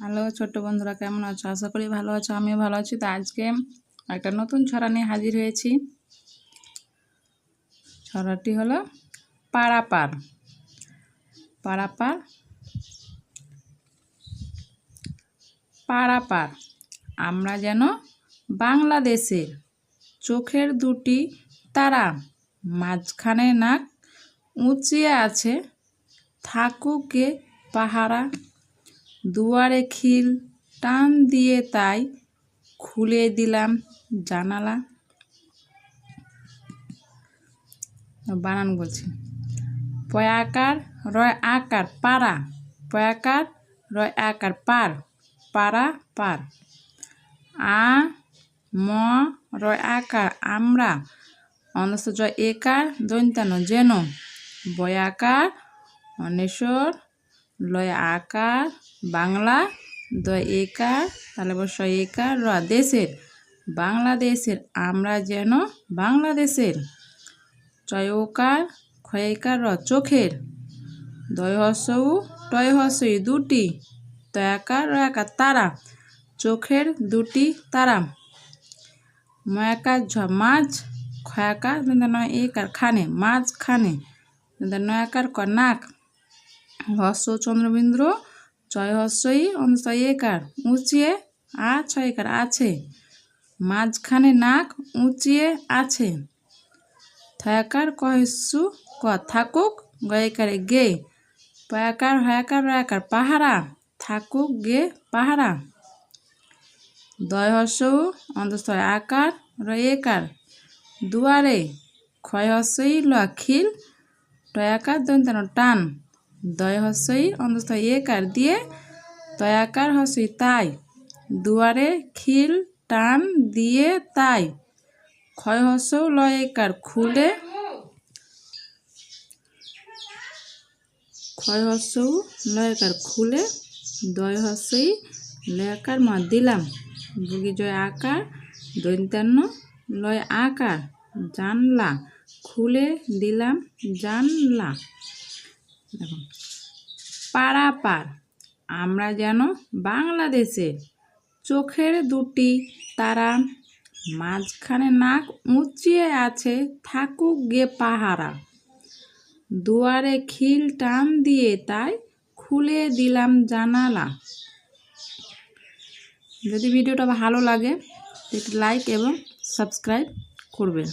Hello ছোট্ট বন্ধুরা, কেমন আছো? আশা করি ভালো আছো, আমিও ভালো আছি। তো আজকে একটা নতুন ছড়া নিয়ে হাজির হয়েছি। ছড়াটি হলো পাড়াপার পাড়াপার পাড়াপার আমরা যেন বাংলাদেশের চোখের দুটি তারা, মাঝখানে নাক, উঁচিয়ে আছে, থাকুকে পাহারা দুয়ারে খিল টান দিয়ে তাই খুলে দিলাম জানালা। বানান বলছি। পয়াকার রয় আকার, পাড়া। পয়াকার রয় আকার, পার। পাড়া, পার। আ, ম, রয় আকার, আমরা। অনস্ত জয় একার, দৈন্তানো যেন। বয়াকার অনেশ্বর লয় আকার বাংলা, দয় একার তাহলে বস একার র দেশের, বাংলাদেশের, আমরা যেন বাংলাদেশের। চয়কার ক্ষয়কার র চোখের। দয় হসৌ, টয় হসই দুটি তয়াকার রয়াকার তারা। চোখের দুটি তারা। ময়াকার ঝ মাছ খয়াকার নয় একার খানে মাছ খানে নয়াকার ক নাক। হস্য চন্দ্রবিন্দ্র ছয় হস্যই অনুসয় একার, উঁচিয়ে আ ছয় একার, আছে। মাঝখানে নাক, উঁচিয়ে আছে। থয়াকার কহস্যু ক, থাকুক গয়কারে গে। পয়াকার, হয়াকার, রয়াকার, পাহারা। থাকুক গে, পাহারা। দয় হস্যউ অন্তঃস্থয়, আকার রয়েকার দুয়ারে, ক্ষয় হস্যই ল, খিল। টয়াকার দন্তানো টান। দয় হস্যই অন্তস্থ একার দিয়ে? তয়াকার হস্যই তাই। দুয়ারে খিল টান দিয়ে তাই। ক্ষয় হস্যও লয়কার খুলে? ক্ষয় হস্যও লয়কার খুলে? দয় হস্যই লয়াকার মা দিলাম। বুগি জয় আকার, দৈন্তান্ন লয় আকার। জানলা খুলে দিলাম, জানলা দেখুন। পারাপার, আমরা যেন বাংলাদেশের চোখের দুটি তারা মাঝখানে নাক উঁচিয়ে আছে, থাকুক গে পাহারা। দুয়ারে খিল টান দিয়ে তাই খুলে দিলাম জানালা। যদি ভিডিওটা ভালো লাগে, একটি লাইক এবং সাবস্ক্রাইব করবেন।